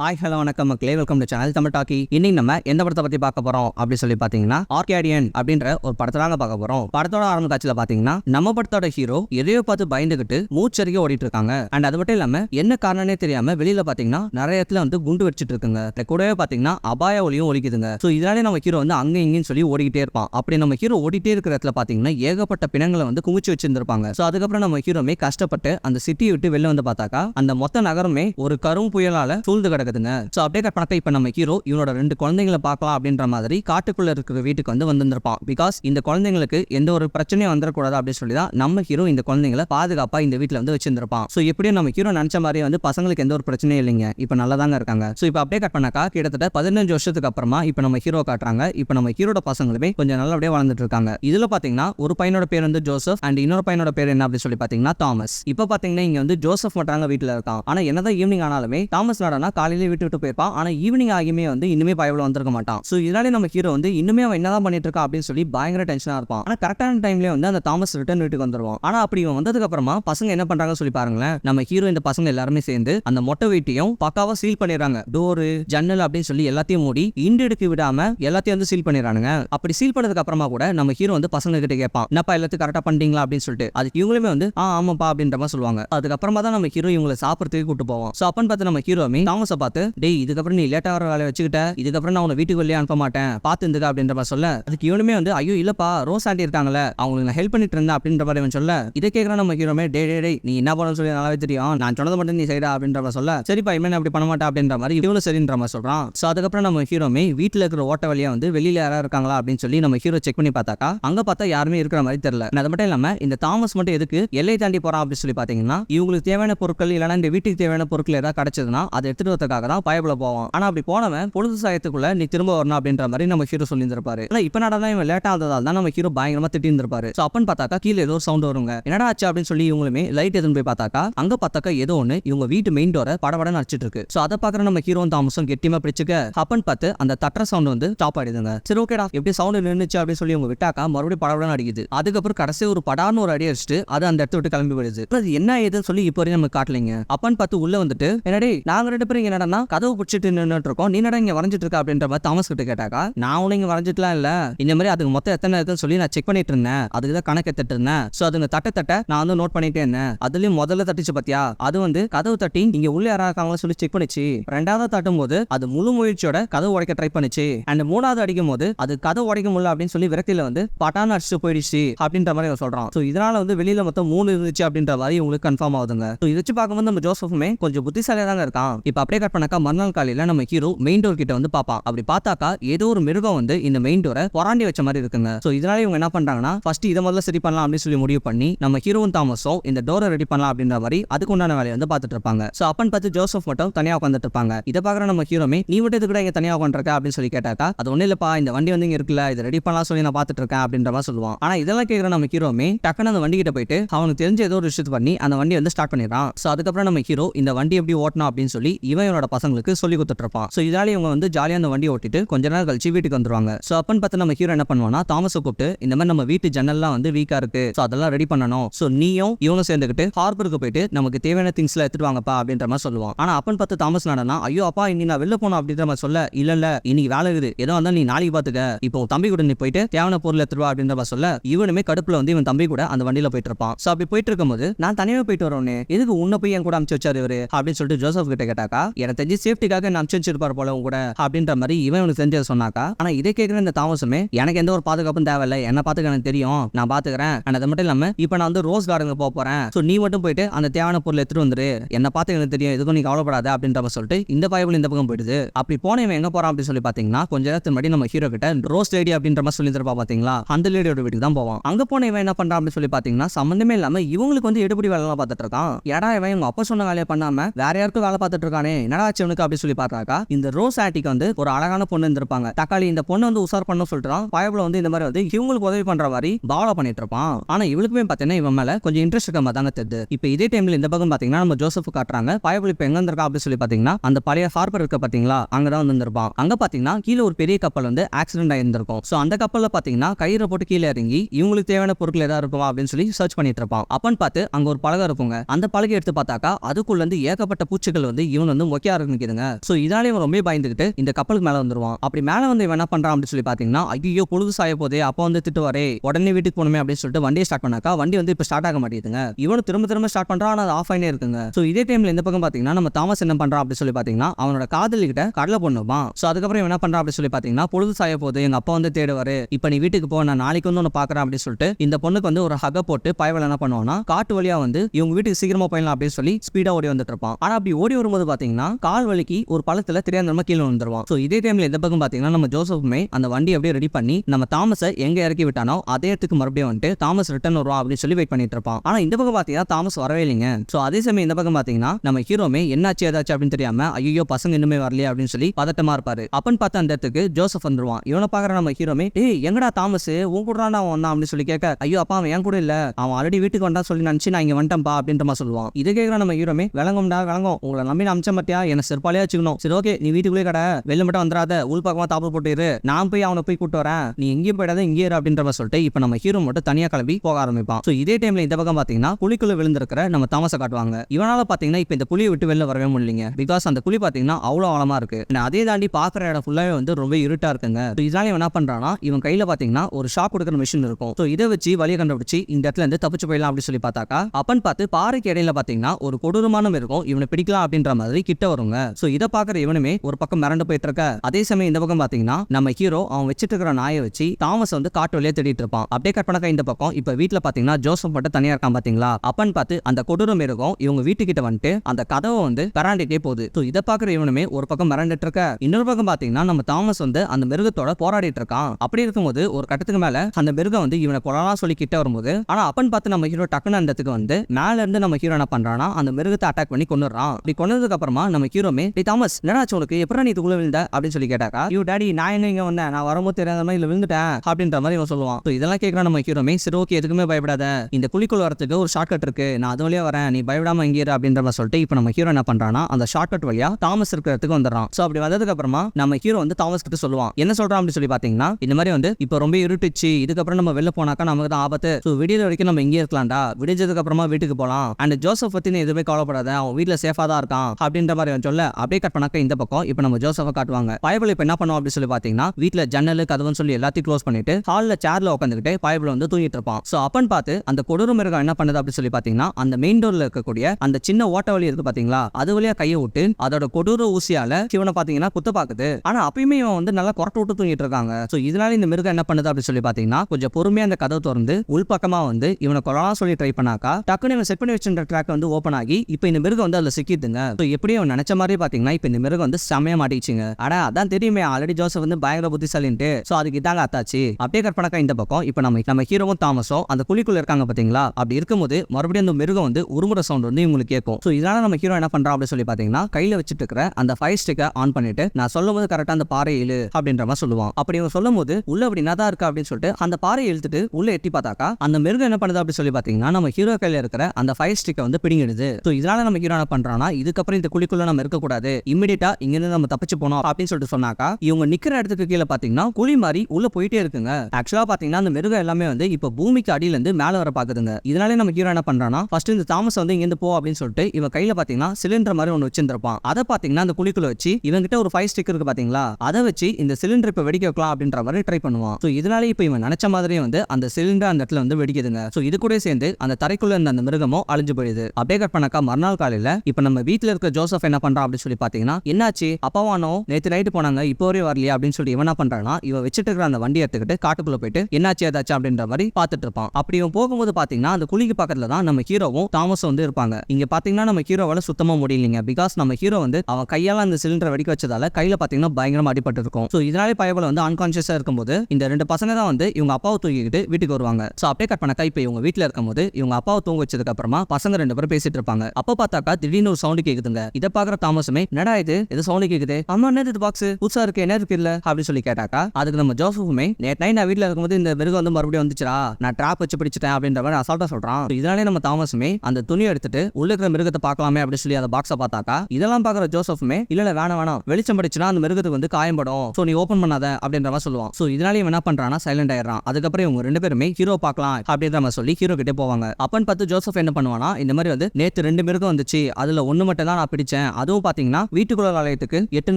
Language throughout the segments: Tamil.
ஹாய் ஹலோ வணக்கம் மக்களே. Welcome to channel Tamil talkie இன்னைக்கு நம்ம எந்த படத்தை பத்தி பார்க்க போறோம் அப்படின்னு சொல்லி பாத்தீங்கன்னா ஆர்கேடியன் அப்படின்ற ஒரு படத்தை தாங்க பார்க்க போறோம். படத்தோட ஆரம்ப காட்சியில பாத்தீங்கன்னா நம்ம படத்தோட ஹீரோ எதையோ பார்த்து பயந்துகிட்டு மூச்சரிக்க ஓடிட்டு இருக்காங்க. அண்ட் அது மட்டும் இல்லாம என்ன காரணமே தெரியாம வெளியில பாத்தீங்கன்னா நிறைய இடத்துல வந்து குண்டு வச்சிட்டு இருக்குங்க. கூடவே பாத்தீங்கன்னா அபாய ஒளியும் ஒலிக்குதுங்க. சோ இதனாலே நம்ம ஹீரோ வந்து அங்க இங்கன்னு சொல்லி ஓடிக்கிட்டே இருப்பான். அப்படி நம்ம ஹீரோ ஓடிட்டே இருக்கிற இடத்துல பாத்தீங்கன்னா ஏகப்பட்ட பிணங்களை வந்து குமிச்சு வச்சிருந்திருப்பாங்க. சோ அதுக்கப்புறம் நம்ம ஹீரோமே கஷ்டப்பட்டு அந்த சிட்டியை விட்டு வெளில வந்து பார்த்தாக்கா அந்த மொத்த நகரமே ஒரு கரும் புயலால சூழ்ந்து கிடக்கு சோ ஸோ அப்டேட் பணத்தை இப்ப நம்ம ஹீரோ இவனோட ரெண்டு குழந்தைங்களை பார்க்கலாம் அப்படின்ற மாதிரி காட்டுக்குள்ள இருக்கிற வீட்டுக்கு வந்து வந்திருப்பான் பிகாஸ் இந்த குழந்தைங்களுக்கு எந்த ஒரு பிரச்சனையும் வந்துடக்கூடாது அப்படின்னு சொல்லி தான் நம்ம ஹீரோ இந்த குழந்தைங்களை பாதுகாப்பாக இந்த வீட்டில் வந்து வச்சிருந்திருப்பான். ஸோ எப்படியும் நம்ம ஹீரோ நினைச்ச மாதிரி வந்து பசங்களுக்கு எந்த ஒரு பிரச்சனையும் இல்லைங்க. இப்ப நல்லா தாங்க இருக்காங்க. சோ இப்போ அப்படியே கட் பண்ணாக்கா கிட்டத்தட்ட பதினஞ்சு வருஷத்துக்கு அப்புறமா இப்போ நம்ம ஹீரோ காட்டுறாங்க. இப்போ நம்ம ஹீரோட பசங்களுமே கொஞ்சம் நல்லபடியாக வளர்ந்துட்டு இருக்காங்க. இதுல பாத்தீங்கன்னா ஒரு பையனோட பேர் வந்து ஜோசப் அண்ட் இன்னொரு பையனோட பேர் என்ன அப்படின்னு சொல்லி பார்த்தீங்கன்னா தாமஸ். இப்போ பாத்தீங்கன்னா இங்க வந்து ஜோசப் மட்டும் வீட்டில் இருக்கான். ஆனால் என்னதான் ஈவினிங் ஆனாலுமே தாமஸ் நடனா காலையில் விட்டு விட்டு போயிருப்பான். ஆனா ஈவினிங் ஆகியுமே வந்து இன்னுமே பயவுல வந்திருக்க மாட்டான். ஸோ இதனாலே நம்ம ஹீரோ வந்து இன்னுமே அவன் என்னதான் பண்ணிட்டு இருக்கா அப்படின்னு சொல்லி பயங்கர டென்ஷனாக இருப்பான். ஆனா கரெக்டான டைம்ல வந்து அந்த தாமஸ் ரிட்டர்ன் வீட்டுக்கு வந்துருவான். ஆனா அப்படி இவன் வந்ததுக்கு அப்புறமா பசங்க என்ன பண்றாங்கன்னு சொல்லி பாருங்களேன். நம்ம ஹீரோ இந்த பசங்க எல்லாருமே சேர்ந்து அந்த மொட்டை வீட்டையும் பக்காவாக சீல் பண்ணிடுறாங்க. டோரு ஜன்னல் அப்படின்னு சொல்லி எல்லாத்தையும் மூடி இண்டு எடுக்க விடாம எல்லாத்தையும் வந்து சீல் பண்ணிடுறானுங்க. அப்படி சீல் பண்ணதுக்கு அப்புறமா கூட நம்ம ஹீரோ வந்து பசங்க கிட்ட கேட்பான். என்னப்பா எல்லாத்தையும் கரெக்டா பண்ணிட்டீங்களா? அப்படின்னு சொல்லிட்டு. அதுக்கு இவங்களுமே வந்து ஆ ஆமாப்பா அப்படின்ற மாதிரி சொல்லுவாங்க. அதுக்கப்புறமா தான் நம்ம ஹீரோ இவங்களை சாப்பிட்றதுக்கு கூட்டு போவோம் ஸோ அப்பன்னு பார்த்து நம்ம ஹீரோமே தாமஸ் பார்த்து டேய் இதுக்கப்புறம் நீ லேட்டா வர வேலை வச்சுக்கிட்ட. இதுக்கப்புறம் நான் உன்னை வீட்டுக்கு வெளியே அனுப்ப மாட்டேன். பார்த்து இருந்துக்க அப்படின்ற மாதிரி சொல்ல. அதுக்கு இவனுமே வந்து ஐயோ இல்லப்பா ரோஸ் ஆண்டி இருக்காங்களே அவங்களுக்கு நான் ஹெல்ப் பண்ணிட்டு இருந்தேன். அப்படின்ற மாதிரி இவன் சொல்ல. இதை கேட்கறான் நம்ம ஹீரோமே டே டே டே நீ என்ன பண்ணணும் சொல்லி நல்லாவே தெரியும். நான் சொன்னது மட்டும் நீ செய்டா. அப்படின்ற மாதிரி சொல்ல. சரிப்பா இனிமே நான் அப்படி பண்ண மாட்டேன் அப்படின்ற மாதிரி இவ்வளோ சரின்ற மாதிரி சொல்றான். சோ அதுக்கப்புறம் நம்ம ஹீரோமே வீட்டுல இருக்கிற ஓட்ட வழியா வந்து வெளியில யாராவது இருக்காங்களா அப்படின்னு சொல்லி நம்ம ஹீரோ செக் பண்ணி பார்த்தாக்கா அங்க பார்த்தா யாருமே இருக்கிற மாதிரி தெரியல. அது மட்டும் இல்லாம இந்த தாமஸ் மட்டும் எதுக்கு எல்லை தாண்டி போறான் அப்படின்னு சொல்லி பாத்தீங்கன்னா இவங்களுக்கு தேவையான பொருட்கள் இல்லைன்னா இந்த வீட்டுக்கு தேவையான பொருட்கள் ஏதாவது கிடைச்சதுன்னா அதை எடுத்துட்டு வரதுக்காக தான் பயப்பட போவான். ஆனா அப்படி போனவன் பொழுது சாயத்துக்குள்ள நீ திரும்ப வரணும் அப்படின்ற மாதிரி நம்ம ஹீரோ சொல்லியிருந்திருப்பாரு. ஆனா இப்ப நடந்தா இவன் லேட்டா ஆனதால தான் நம்ம ஹீரோ பயங்கரமா திட்டி இருந்திருப்பாரு சோ அப்பன்னு பார்த்தாக்கா கீழே ஏதோ சவுண்ட் வருங்க. என்னடா ஆச்சு அப்படின்னு சொல்லி இவங்களுமே லைட் எதுன்னு போய் பார்த்தாக்கா அங்க பார்த்தாக்கா ஏதோ ஒன்று இவங்க வீட்டு மெயின் டோரை படபடன்னு அடிச்சிட்டு இருக்கு. சோ அதை பாக்குற நம்ம ஹீரோ தாமஸும் கெட்டியமா பிடிச்சுக்க அப்பன்னு பார்த்து அந்த தட்டுற சவுண்ட் வந்து ஸ்டாப் ஆயிடுதுங்க. சரி ஓகேடா எப்படி சவுண்ட் நின்றுச்சு அப்படின்னு சொல்லி இவங்க விட்டாக்கா மறுபடியும் படபடன்னு அடிக்குது. அதுக்கப்புறம் கடைசி ஒரு படார்னு ஒரு அடி அடிச்சுட்டு அது அந்த இடத்த விட்டு கிளம்பி போயிடுது. அது என்ன ஏதுன்னு சொல்லி இப்போ வரையும் நம்ம காட்டலைங்க. அப்பன்னு பார்த்து உள்ள வந்துட்டு என்னடே நாங்க ரெண்டு பேரும் இங்க என்னடா கதவு பிடிச்சிட்டு நின்றுட்டு இருக்கோம் நீ என்னடா இங்க வரைஞ்சிட்டு இருக்க அப்படின்ற மாதிரி தாமஸ் கிட்ட கேட்டாக்கா நான் உன்னை இங்க வரைஞ்சிட்டுலாம் இல்ல. இந்த மாதிரி அதுக்கு மொத்தம் எத்தனை இருக்குன்னு சொல்லி நான் செக் பண்ணிட்டு இருந்தேன். அதுக்கு தான் கணக்கு எடுத்துட்டு இருந்தேன். சோ அதுங்க தட்ட தட்ட நான் வந்து நோட் பண்ணிட்டே இருந்தேன். அதுலயும் முதல்ல தட்டிச்சு பாத்தியா? அது வந்து கதவு தட்டி இங்க உள்ள யாரா இருக்காங்களா சொல்லி செக் பண்ணிச்சு. ரெண்டாவது தட்டும் போது அது முழு முயற்சியோட கதவு உடைக்க ட்ரை பண்ணிச்சு. அண்ட் மூணாவது அடிக்கும் போது அது கதவு உடைக்க முடியல அப்படின்னு சொல்லி விரக்தியில வந்து பட்டான அடிச்சு போயிடுச்சு அப்படின்ற மாதிரி சொல்றான். சோ இதனால வந்து வெளியில மொத்தம் மூணு இருந்துச்சு அப்படின்ற மாதிரி உங்களுக்கு கன்ஃபார்ம் ஆகுதுங்க. சோ இதை வச்சு பார்க்கும்போது நம்ம ஜோசஃபுமே கொஞ்சம் புத்திசாலியா தாங்க இருக்கான். இப்ப அப்படியே கட் மறுநாள் காலையில நம்ம ஹீரோ மெயின் டோர் கிட்ட வந்து பாப்பான் அப்படி பார்த்தாக்கா ஏதோ ஒரு மிருகம் வந்து இந்த மெயின் டோரை பொறாண்டி வச்ச மாதிரி இருக்குங்க. சோ இதனால இவங்க என்ன பண்றாங்கன்னா ஃபர்ஸ்ட் இதை முதல்ல சரி பண்ணலாம் அப்படின்னு சொல்லி முடிவு பண்ணி நம்ம ஹீரோவும் தாமஸும் இந்த டோரை ரெடி பண்ணலாம் அப்படின்ற மாதிரி அதுக்கு உண்டான வேலையை வந்து பார்த்துட்டு இருப்பாங்க. சோ அப்பன் பார்த்து ஜோசப் மட்டும் தனியா உட்காந்துட்டு இருப்பாங்க. இதை பாக்குற நம்ம ஹீரோமே நீ மட்டும் இது கூட இங்க தனியா உட்காந்துருக்க அப்படின்னு சொல்லி கேட்டாக்கா அது ஒண்ணு இல்லப்பா இந்த வண்டி வந்து இங்க இருக்குல்ல இதை ரெடி பண்ணலாம் சொல்லி நான் பார்த்துட்டு இருக்கேன் அப்படின்ற மாதிரி சொல்லுவான். ஆனா இதெல்லாம் கேட்குற நம்ம ஹீரோமே டக்குன்னு அந்த வண்டி கிட்ட போயிட்டு அவனுக்கு தெரிஞ்ச ஏதோ ஒரு விஷயத்து பண்ணி அந்த வண்டி வந்து ஸ்டார்ட் பண்ணிடுறான். சோ அதுக்கப்புறம் நம்ம ஹீரோ இந்த வண்டி எப்படி ஓட்டணும் அப்படின்னு சொல்லி இவன் அவனோட பசங்களுக்கு சொல்லி கொடுத்துட்டு ஸோ சோ இதால இவங்க வந்து ஜாலியா அந்த வண்டி ஓட்டிட்டு கொஞ்ச நேரம் கழிச்சு வீட்டுக்கு வந்துருவாங்க. சோ அப்பன்னு பார்த்து நம்ம ஹீரோ என்ன பண்ணுவானா தாமஸை கூப்பிட்டு இந்த மாதிரி நம்ம வீட்டு ஜன்னல்லாம் வந்து வீக்கா இருக்கு. சோ அதெல்லாம் ரெடி பண்ணணும். சோ நீயும் இவனும் சேர்ந்துக்கிட்டு ஹார்பருக்கு போயிட்டு நமக்கு தேவையான திங்ஸ்ல எடுத்துட்டு வாங்கப்பா அப்படின்ற மாதிரி சொல்லுவான். ஆனா அப்பன்னு பார்த்து தாமஸ் நடனா ஐயோ அப்பா இன்னைக்கு நான் வெளில போனோம் அப்படின்ற மாதிரி சொல்ல இல்ல இல்ல இன்னைக்கு வேலை இருக்குது. ஏதோ வந்தா நீ நாளைக்கு பாத்துக்க. இப்போ தம்பி கூட நீ போயிட்டு தேவையான பொருள் எடுத்துருவா அப்படின்ற மாதிரி சொல்ல இவனுமே கடுப்புல வந்து இவன் தம்பி கூட அந்த வண்டியில போயிட்டு இருப்பான் சோ அப்படி போயிட்டு இருக்கும்போது நான் தனியாக போயிட்டு வரோன்னு எதுக்கு உன்னை போய் என் கூட அனுப்பிச்சு வச்சாரு இவரு? அப்படின்னு சொல்லிட்டு ஜோசப் கிட்ட கேட்டாக்கா எனக்கு தெரிஞ்சு சேஃப்டிக்காக நான் அனுப்பிச்சிருப்பார் போல கூட அப்படின்ற மாதிரி இவன் இவனுக்கு செஞ்சது சொன்னாக்கா. ஆனா இதை கேட்குற இந்த தாமசமே எனக்கு எந்த ஒரு பாதுகாப்பும் தேவையில்லை. என்ன பாத்துக்க எனக்கு தெரியும். நான் பாத்துக்கிறேன் அண்ட் அது மட்டும் இல்லாம இப்போ நான் வந்து ரோஸ் கார்டனுக்கு போக போறேன். சோ நீ மட்டும் போயிட்டு அந்த தேவையான பொருள் எடுத்துட்டு வந்துரு. என்ன பார்த்து எனக்கு தெரியும். எதுக்கும் நீ கவலைப்படாத அப்படின்ற மாதிரி சொல்லிட்டு இந்த பயபுள் இந்த பக்கம் போயிடுது. அப்படி போன இவன் எங்க போறான் அப்படின்னு சொல்லி பாத்தீங்கன்னா கொஞ்ச நேரத்துக்கு முன்னாடி நம்ம ஹீரோ கிட்ட ரோஸ் லேடி அப்படின்ற மாதிரி சொல்லி தரப்பா பாத்தீங்களா? அந்த லேடியோட வீட்டுக்கு தான் போவான். அங்க போன இவன் என்ன பண்றான் அப்படின்னு சொல்லி பாத்தீங்கன்னா சம்மந்தமே இல்லாம இவங்களுக்கு வந்து எடுபடி வேலை பார்த்துட்டு இருக்கான். ஏடா இவன் இவங்க அப்பா சொன்ன வேலையை பண்ணாம வேற யாருக்கும் வேலை பார்த்துட்டு இருக்கானே. ஆச்சு அப்படின்னு சொல்லி பார்த்தாக்கா இந்த ரோஸ் ஆட்டிக்கு வந்து ஒரு அழகான பொண்ணு இருந்திருப்பாங்க. தக்காளி இந்த பொண்ணு வந்து உசார் பண்ண சொல்றான். பயபுல வந்து இந்த மாதிரி வந்து இவங்களுக்கு உதவி பண்ற மாதிரி பாவலா பண்ணிட்டு இருப்பான். ஆனா இவளுக்குமே பாத்தீங்கன்னா இவன் மேல கொஞ்சம் இன்ட்ரெஸ்ட் இருக்க மாதிரி தாங்க தெரியுது. இப்போ இதே டைம்ல இந்த பக்கம் பாத்தீங்கன்னா நம்ம ஜோசப் காட்டுறாங்க. பயபுல இப்ப எங்க இருந்திருக்கா அப்படின்னு சொல்லி பாத்தீங்கன்னா அந்த பழைய ஹார்பர் இருக்க பாத்தீங்களா அங்கதான் வந்து இருந்திருப்பான் அங்க பாத்தீங்கன்னா கீழே ஒரு பெரிய கப்பல் வந்து ஆக்சிடென்ட் ஆயிருந்திருக்கும். சோ அந்த கப்பல்ல பாத்தீங்கன்னா கயிறு போட்டு கீழே இறங்கி இவங்களுக்கு தேவையான பொருட்கள் ஏதாவது இருக்குமா? அப்படின்னு சொல்லி சர்ச் பண்ணிட்டு இருப்பான். அப்பன்னு பார்த்து அங்க ஒரு பலகை இருக்குங்க. அந்த பலகை எடுத்து பார்த்தாக்கா அதுக்குள்ள இருந்து ஏகப்பட்ட பூச்சிகள் வந்து இவன் வந்து மொக்க குட்டியா இருக்கு நிக்குதுங்க சோ இதனால இவன் ரொம்ப பயந்துகிட்டு இந்த கப்பலுக்கு மேல வந்துருவான். அப்படி மேல வந்து இவன் என்ன பண்றான் அப்படின்னு சொல்லி பாத்தீங்கன்னா ஐயோ பொழுது சாய போதே அப்போ வந்து திட்டு வரே உடனே வீட்டுக்கு போகணுமே அப்படின்னு சொல்லிட்டு வண்டியை ஸ்டார்ட் பண்ணாக்கா வண்டி வந்து இப்போ ஸ்டார்ட் ஆக மாட்டேங்குதுங்க. இவனும் திரும்ப திரும்ப ஸ்டார்ட் பண்றான் ஆனா அது ஆஃப் ஆயினே இருக்குங்க. சோ இதே டைம்ல இந்த பக்கம் பாத்தீங்கன்னா நம்ம தாமஸ் என்ன பண்றான் அப்படின்னு சொல்லி பாத்தீங்கன்னா அவனோட காதலி கிட்ட கடலை பொண்ணுமா சோ அதுக்கப்புறம் என்ன பண்றான் அப்படின்னு சொல்லி பாத்தீங்கன்னா பொழுது சாய போகுது எங்க அப்பா வந்து தேடுவாரு இப்போ நீ வீட்டுக்கு போ நான் நாளைக்கு வந்து ஒன்று பாக்குறேன் அப்படின்னு சொல்லிட்டு இந்த பொண்ணுக்கு வந்து ஒரு ஹக போட்டு பயவலை என்ன பண்ணுவான்னா காட்டு வழியா வந்து இவங்க வீட்டுக்கு சீக்கிரமா போயிடலாம் அப்படின்னு சொல்லி ஸ்பீடா ஓடி வந்துட்டு இருப்பான். ஆனா அப்படி ஓடி வரும்போது பாத்தீங்கன்னா கால் வலிக்கு ஒரு பழத்துல தெரியாதமா கீழே வந்துருவான் ஸோ இதே டைம்ல இந்த பக்கம் பாத்தீங்கன்னா நம்ம ஜோசப்புமே அந்த வண்டி அப்படியே ரெடி பண்ணி நம்ம தாமஸை எங்க இறக்கி விட்டானோ அதே இடத்துக்கு மறுபடியும் வந்துட்டு தாமஸ் ரிட்டர்ன் வருவான் அப்படின்னு சொல்லி வெயிட் பண்ணிட்டு இருப்பான். ஆனா இந்த பக்கம் பாத்தீங்கன்னா தாமஸ் வரவே இல்லைங்க. ஸோ அதே சமயம் இந்த பக்கம் பாத்தீங்கன்னா நம்ம ஹீரோமே என்னாச்சு ஏதாச்சும் அப்படின்னு தெரியாம ஐயோ பசங்க இன்னுமே வரலையே அப்படின்னு சொல்லி பதட்டமா இருப்பாரு. அப்பன்னு பார்த்த அந்த இடத்துக்கு ஜோசப் வந்துருவான். இவனை பாக்குற நம்ம ஹீரோமே டேய் எங்கடா தாமஸ்? உன் கூட தான் அவன் வந்தான் அப்படின்னு சொல்லி கேட்க ஐயோ அப்பா அவன் என் கூட இல்ல. அவன் ஆல்ரெடி வீட்டுக்கு வந்தா சொல்லி நினைச்சு நான் இங்க வந்துட்டேன்ப்பா அப்படின்ற மாதிரி சொல்லுவான். இது கேட்கிற நம்ம ஹீரோமே விளங்கும்டா விளங்கும். உங்களை நம்பி நான் அமிச்ச மாட்டியா? என்ன செருப்பாலே வச்சுக்கணும். சரி ஓகே நீ வீட்டுக்குள்ளே கடை. வெளில மட்டும் வந்துடாத. உள் பக்கமா தாப்பு போட்டுரு நான் போய் அவனை போய் கூட்டு வரேன். நீ எங்கேயும் போயிடாத இங்கே இரு அப்படின்ற மாதிரி சொல்லிட்டு இப்போ நம்ம ஹீரோ மட்டும் தனியா கிளம்பி போக ஆரம்பிப்பான். ஸோ இதே டைம்ல இந்த பக்கம் பாத்தீங்கன்னா குழிக்குள்ள விழுந்திருக்கிற நம்ம தாமஸை காட்டுவாங்க. இவனால பாத்தீங்கன்னா இப்போ இந்த குழியை விட்டு வெளில வரவே முடியலைங்க. பிகாஸ் அந்த குழி பாத்தீங்கன்னா அவ்வளோ ஆழமா இருக்கு. அதே தாண்டி பாக்குற இடம் ஃபுல்லாவே வந்து ரொம்ப இருட்டா இருக்குங்க. இதனால இவன் என்ன பண்றான்னா இவன் கையில பாத்தீங்கன்னா ஒரு ஷாக் கொடுக்குற மிஷின் இருக்கும். ஸோ இதை வச்சு வழியை கண்டுபிடிச்சு இந்த இடத்துல இருந்து தப்பிச்சு போயிடலாம் அப்படின்னு சொல்லி பார்த்தாக்கா அப்பன்னு பார்த்து பாறைக்கு இடையில பாத்தீங்கன்னா ஒரு கொடூரமான இருக்கும் இவனை பிடிக்கலாம் அப்படின்ற மாதிரி கிட்ட வருங்க. சோ இதை பாக்குற இவனுமே ஒரு பக்கம் மிரண்டு போயிட்டு இருக்க அதே சமயம் இந்த பக்கம் பாத்தீங்கன்னா நம்ம ஹீரோ அவன் வச்சிட்டு இருக்கிற நாயை வச்சு தாமஸ் வந்து காட்டு வழியா தேடிட்டு இருப்பான். அப்படியே கட் இந்த பக்கம். இப்ப வீட்டுல பாத்தீங்கன்னா ஜோசப் மட்டும் தனியா இருக்கான் பாத்தீங்களா அப்பன்னு பார்த்து அந்த கொடூர மிருகம் இவங்க வீட்டுக்கிட்ட வந்துட்டு அந்த கதவை வந்து பராண்டிட்டே போகுது. இதை பாக்குற இவனுமே ஒரு பக்கம் மிரண்டுட்டு இருக்க. இன்னொரு பக்கம் பாத்தீங்கன்னா நம்ம தாமஸ் வந்து அந்த மிருகத்தோட போராடிட்டு இருக்கான். அப்படி இருக்கும்போது ஒரு கட்டத்துக்கு மேல அந்த மிருகம் வந்து இவனை கொள்ளலாம் சொல்லி கிட்ட வரும்போது ஆனா அப்பன்னு பார்த்து நம்ம ஹீரோ டக்குன்னு அந்த இடத்துக்கு வந்து மேல இருந்து நம்ம ஹீரோ என்ன பண்றானா அந்த மிருகத்தை அட்டாக் பண்ணி கொண்டுறான் அப்படி கொண்டதுக்கு அப்புறமா நம்ம ஹீரோமே டே தாமஸ் என்னடாச்சு உனக்கு? எப்பறம் நீ இதுக்குள்ள விழுந்த? அப்படின்னு சொல்லி கேட்டாக்கா யூ டாடி நான் எங்க இங்க வந்தேன்? நான் வரும்போது தெரியாத மாதிரி இல்ல விழுந்துட்டேன். அப்படின்ற மாதிரி இவன் சொல்லுவான். இதெல்லாம் கேட்கற நம்ம ஹீரோமே சரி ஓகே எதுக்குமே பயப்படாத. இந்த குழிக்குள்ள வரத்துக்கு ஒரு ஷார்ட் கட் இருக்கு. நான் அது வழியா வரேன். நீ பயப்படாம இங்கே அப்படின்ற மாதிரி சொல்லிட்டு இப்போ நம்ம ஹீரோ என்ன பண்றான்னா அந்த ஷார்ட்கட் வழியா தாமஸ் இருக்கிறதுக்கு வந்துடுறான். ஸோ அப்படி வந்ததுக்கு அப்புறமா நம்ம ஹீரோ வந்து தாமஸ் கிட்ட சொல்லுவான். என்ன சொல்றான்? அப்படின்னு சொல்லி பாத்தீங்கன்னா இந்த மாதிரி வந்து இப்போ ரொம்ப இருட்டுச்சு. இதுக்கப்புறம் நம்ம வெளில போனாக்கா நமக்கு தான் ஆபத்து. ஸோ விடியற வரைக்கும் நம்ம இங்கே இருக்கலாம்டா. விடிஞ்சதுக்கு அப்புறமா வீட்டுக்கு போலாம். அண்ட் ஜோசப் பத்தி நீ எதுவுமே கவலைப்படாத. அவன் வீட்ல சேஃபா தான் இருக்கான். அப்படின்ற மாதிரி அவன் சொல்ல. அப்படியே கட் பண்ணாக்க இந்த பக்கம். இப்போ நம்ம ஜோசஃபை காட்டுவாங்க. பைபிள் இப்போ என்ன பண்ணுவோம் அப்படின்னு சொல்லி பாத்தீங்கன்னா வீட்டில் ஜன்னல் கதவுன்னு சொல்லி எல்லாத்தையும் க்ளோஸ் பண்ணிட்டு ஹாலில் சேர்ல உட்காந்துக்கிட்டு பைபிள் வந்து தூங்கிட்டு இருப்பான். ஸோ அப்பன்னு பார்த்து அந்த கொடூர மிருகம் என்ன பண்ணுது அப்படின்னு சொல்லி பாத்தீங்கன்னா அந்த மெயின் டோர்ல இருக்கக்கூடிய அந்த சின்ன ஓட்ட வழி இருக்கு பாத்தீங்களா? அது வழியா கையை விட்டு அதோட கொடூர ஊசியால சிவனை பாத்தீங்கன்னா குத்த பாக்குது. ஆனா அப்பயுமே இவன் வந்து நல்லா குறட்ட விட்டு தூங்கிட்டு இருக்காங்க. ஸோ இதனால இந்த மிருகம் என்ன பண்ணுது அப்படின்னு சொல்லி பாத்தீங்கன்னா கொஞ்சம் பொறுமையா அந்த கதவு திறந்து உள்பக்கமா வந்து இவனை கொலாம் சொல்லி ட்ரை பண்ணாக்கா டக்குன்னு இவன் செட் பண்ணி வச்சிருந்த ட்ராக் வந்து ஓப்பன் ஆகி இப்போ இந்த மிருகம் வந்து அதுல சிக்கிதுங்க ஸோ எப்படி அவன் நினைச்ச மாதிரி பாத்தீங்கன்னா இப்போ இந்த மிருகம் வந்து செமையா மாட்டிச்சுங்க ஆனா அதான் தெரியுமே ஆல்ரெடி ஜோசப் வந்து பயங்கர புத்திசாலின்ட்டு. ஸோ அதுக்கு இதாங்க அத்தாச்சு. அப்படியே கற்பனக்கா இந்த பக்கம் இப்போ நம்ம நம்ம ஹீரோவும் தாமஸும் அந்த குழிக்குள்ள இருக்காங்க பாத்தீங்களா? அப்படி இருக்கும்போது மறுபடியும் அந்த மிருகம் வந்து உருமுறை சவுண்ட் வந்து இவங்களுக்கு கேட்கும். ஸோ இதனால நம்ம ஹீரோ என்ன பண்றோம் அப்படின்னு சொல்லி பாத்தீங்கன்னா கையில வச்சுட்டு இருக்கிற அந்த ஃபைவ் ஸ்டிக்கை ஆன் பண்ணிட்டு நான் சொல்லும் போது கரெக்டா அந்த பாறை இழு அப்படின்ற மாதிரி சொல்லுவான். அப்படி இவன் சொல்லும் போது உள்ள அப்படி என்னதான் இருக்கா? அப்படின்னு சொல்லிட்டு அந்த பாறையை இழுத்துட்டு உள்ள எட்டி பார்த்தாக்கா அந்த மிருகம் என்ன பண்ணுது அப்படின்னு சொல்லி பாத்தீங்கன்னா நம்ம ஹீரோ கையில இருக்கிற அந்த ஃபைவ் ஸ்டிக்கை வந்து பிடிங்கிடுது. ஸோ இதனால நம்ம ஹீரோ என்ன பண்றான்னா இதுக்கப்புறம் இந்த குழிக்குள்ள நம்ம இருக்கக்கூடாது. இம்மிடியட்டா இங்க இருந்து நம்ம தப்பிச்சு போனோம் அப்படின்னு சொல்லிட்டு சொன்னாக்கா இவங்க நிக்கிற இடத்துக்கு கீழே பாத்தீங்கன்னா குழி மாதிரி உள்ள போயிட்டே இருக்குங்க. ஆக்சுவலா பாத்தீங்கன்னா அந்த மிருகம் எல்லாமே வந்து இப்ப பூமிக்கு அடியில இருந்து மேல வர பாக்குதுங்க. இதனாலே நம்ம ஹீரோ என்ன பண்றானா ஃபர்ஸ்ட் இந்த தாமஸ் வந்து இங்க இருந்து போ அப்படின்னு சொல்லிட்டு இவன் கையில பாத்தீங்கன்னா சிலிண்டர் மாதிரி ஒன்று வச்சிருந்திருப்பான். அதை பாத்தீங்கன்னா அந்த குழிக்குள்ள வச்சு இவங்கிட்ட ஒரு ஃபைவ் ஸ்டிக் இருக்கு பாத்தீங்களா? அதை வச்சு இந்த சிலிண்டர் இப்ப வெடிக்க வைக்கலாம் அப்படின்ற மாதிரி ட்ரை பண்ணுவான். ஸோ இதனால இப்ப இவன் நினைச்ச மாதிரியே வந்து அந்த சிலிண்டர் அந்த இடத்துல வந்து வெடிக்குதுங்க. ஸோ இது கூட சேர்ந்து அந்த தரைக்குள்ள இருந்த அந்த மிருகமும் அழிஞ்சு போயிடுது. அப்படியே கட் பண்ணாக்கா மறுநாள் காலையில இப்ப நம்ம வீட்டுல இருக்க ஜோசப் என்ன பண்றான் அப்படின்னு சொல்லி பாத்தீங்கன்னா என்னாச்சு? அப்பாவானோ நேத்து நைட்டு போனாங்க இப்போ வரையும் வரலையா? அப்படின்னு சொல்லி இவன் என்ன பண்றான்னா இவன் வச்சுட்டு இருக்கிற அந்த வண்டி எடுத்துக்கிட்டு காட்டுக்குள்ள போயிட்டு என்னாச்சு ஏதாச்சும் அப்படின்ற மாதிரி பார்த்துட்டு இருப்பான். அப்படி இவன் போகும்போது பாத்தீங்கன்னா அந்த குழிக்கு பக்கத்துல தான் நம்ம ஹீரோவும் தாமஸும் வந்து இருப்பாங்க. இங்க பாத்தீங்கன்னா நம்ம ஹீரோவால சுத்தமா முடியலைங்க. பிகாஸ் நம்ம ஹீரோ வந்து அவன் கையால அந்த சிலிண்டரை வெடிக்க வச்சதால கையில பாத்தீங்கன்னா பயங்கரமா அடிபட்டு இருக்கும். சோ இதனாலே பயபல வந்து அன்கான்சியஸா இருக்கும்போது இந்த ரெண்டு பசங்க தான் வந்து இவங்க அப்பாவை தூக்கிக்கிட்டு வீட்டுக்கு வருவாங்க. சோ அப்படியே கட் பண்ண கைப்பை இவங்க வீட்டில் இருக்கும்போது இவங்க அப்பாவை தூங்க வச்சதுக்கு அப்புறமா பசங்க ரெண்டு பேரும் பேசிட்டு இருப்பாங்க. அப்ப பார்த்தாக்கா திடீர்னு ஒரு சவுண்ட் கேக்குதுங்க. இதை பாக்குற தாமஸுமே என்னடா இது? இது சவுண்ட் கேக்குது. அம்மா என்னது இது பாக்ஸ் புதுசா இருக்கு என்ன இருக்கு இல்ல அப்படின்னு சொல்லி கேட்டாக்கா அதுக்கு நம்ம ஜோசஃபுமே நேற்று நைட் நான் வீட்டில் இருக்கும்போது இந்த மிருகம் வந்து மறுபடியும் வந்துச்சுடா. நான் ட்ராப் வச்சு பிடிச்சிட்டேன் அப்படின்ற மாதிரி அசால்ட்டா சொல்றான். இதனாலே நம்ம தாமசமே அந்த துணியை எடுத்துட்டு உள்ள இருக்கிற மிருகத்தை பார்க்கலாமே அப்படின்னு சொல்லி அந்த பாக்ஸை பார்த்தாக்கா இதெல்லாம் பார்க்குற ஜோசஃபுமே இல்ல இல்ல வேணாம் வேணாம். வெளிச்சம் படிச்சுனா அந்த மிருகத்துக்கு வந்து காயம்படும். ஸோ நீ ஓப்பன் பண்ணாத அப்படின்ற மாதிரி சொல்லுவான். ஸோ இதனாலே என்ன பண்றானா சைலண்ட் ஆயிடுறான். அதுக்கப்புறம் இவங்க ரெண்டு பேருமே ஹீரோ பார்க்கலாம் அப்படின்ற மாதிரி சொல்லி ஹீரோ கிட்டே போவாங்க. அப்பன்னு பார்த்து ஜோசப் என்ன பண்ணுவானா இந்த மாதிரி வந்து நேத்து ரெண்டு மிருகம் வந்துச்சு. அதுல ஒண்ணு மட்டும் தான் நான் பிடிச்சேன். அதுவும் பாத்தீங்கன்னா வீட்டுக்குள்ள ஆலயத்துக்கு எட்டு